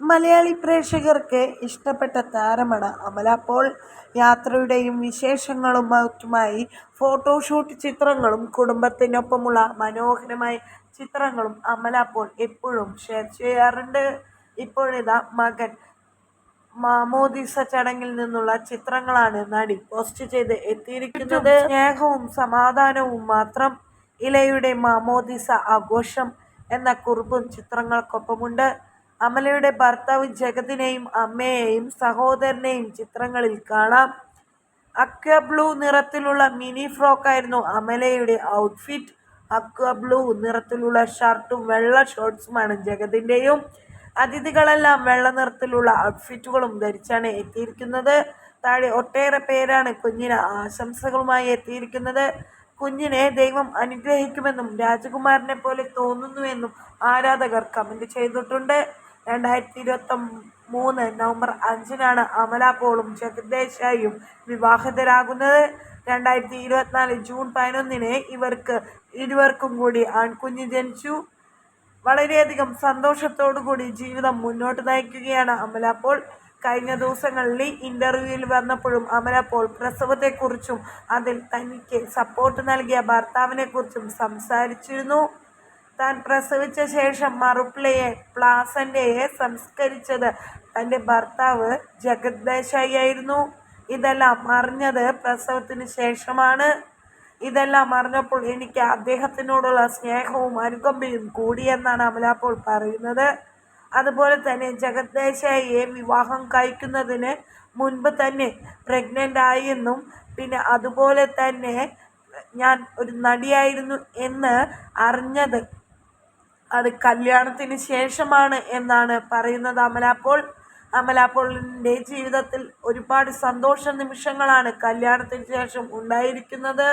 മലയാളി പ്രേക്ഷകർക്ക് ഇഷ്ടപ്പെട്ട താരമാണ് അമല. അപ്പോൾ യാത്രയുടെയും വിശേഷങ്ങളും മറ്റുമായി ഫോട്ടോഷൂട്ട് ചിത്രങ്ങളും കുടുംബത്തിനൊപ്പമുള്ള മനോഹരമായ ചിത്രങ്ങളും അമല അപ്പോൾ എപ്പോഴും ഷെയർ ചെയ്യാറുണ്ട്. ഇപ്പോഴിതാ മകൻ മാമോദിസ ചടങ്ങിൽ നിന്നുള്ള ചിത്രങ്ങളാണ് നടി പോസ്റ്റ് ചെയ്ത് എത്തിയിരിക്കുന്നത്. സ്നേഹവും സമാധാനവും മാത്രം ഇലയുടെ മാമോദിസ ആഘോഷം എന്ന കുറിപ്പും ചിത്രങ്ങൾക്കൊപ്പമുണ്ട്. അമലയുടെ ഭർത്താവ് ജഗതിനെയും അമ്മയെയും സഹോദരനെയും ചിത്രങ്ങളിൽ കാണാം. അക്വ ബ്ലൂ നിറത്തിലുള്ള മിനി ഫ്രോക്കായിരുന്നു അമലയുടെ ഔട്ട്ഫിറ്റ്. അക്വ ബ്ലൂ നിറത്തിലുള്ള ഷർട്ടും വെള്ള ഷോർട്ട്സുമാണ് ജഗതിന്റെയും അതിഥികളെല്ലാം വെള്ള നിറത്തിലുള്ള ഔട്ട്ഫിറ്റുകളും ധരിച്ചാണ് എത്തിയിരിക്കുന്നത്. താഴെ ഒട്ടേറെ പേരാണ് കുഞ്ഞിന് ആശംസകളുമായി എത്തിയിരിക്കുന്നത്. കുഞ്ഞിനെ ദൈവം അനുഗ്രഹിക്കുമെന്നും രാജകുമാരനെ പോലെ തോന്നുന്നുവെന്നും ആരാധകർ കമന്റ് ചെയ്തിട്ടുണ്ട്. രണ്ടായിരത്തി ഇരുപത്തി മൂന്ന് നവംബർ അഞ്ചിനാണ് അമല പോളും ജഗദേശായും വിവാഹിതരാകുന്നത്. രണ്ടായിരത്തി ഇരുപത്തിനാല് ജൂൺ പതിനൊന്നിന് ഇവർക്ക് ഇരുവർക്കും കൂടി ആൺകുഞ്ഞ് ജനിച്ചു. വളരെയധികം സന്തോഷത്തോടു കൂടി ജീവിതം മുന്നോട്ട് നയിക്കുകയാണ് അമല പോൾ. കഴിഞ്ഞ ദിവസങ്ങളിൽ ഇന്റർവ്യൂവിൽ വന്നപ്പോഴും അമല പോൾ പ്രസവത്തെക്കുറിച്ചും അതിൽ തനിക്ക് സപ്പോർട്ട് നൽകിയ ഭർത്താവിനെക്കുറിച്ചും സംസാരിച്ചിരുന്നു. താൻ പ്രസവിച്ച ശേഷം മറുപ്പിളയെ പ്ലാസന്റെയെ സംസ്കരിച്ചത് തന്റെ ഭർത്താവ് ജഗദ്ദേശായിരുന്നു ഇതെല്ലാം അറിഞ്ഞത് പ്രസവത്തിന് ശേഷമാണ്. ഇതെല്ലാം അറിഞ്ഞപ്പോൾ എനിക്ക് അദ്ദേഹത്തിനോടുള്ള സ്നേഹവും അനുകമ്പയും കൂടിയെന്നാണ് അമലാപ്പോൾ പോൾ പറയുന്നത്. അതുപോലെ തന്നെ ജഗദ്ദേശായിയെ വിവാഹം കഴിക്കുന്നതിന് മുൻപ് തന്നെ പ്രഗ്നന്റ് ആയെന്നും പിന്നെ അതുപോലെ തന്നെ ഞാൻ ഒരു നടിയായിരുന്നു എന്ന് അറിഞ്ഞത് അത് കല്യാണത്തിന് ശേഷമാണ് എന്നാണ് പറയുന്നത് അമലാപ്പോൾ അമലാപ്പോളിന്റെ ജീവിതത്തിൽ ഒരുപാട് സന്തോഷ നിമിഷങ്ങളാണ് കല്യാണത്തിന് ശേഷം ഉണ്ടായിരിക്കുന്നത്.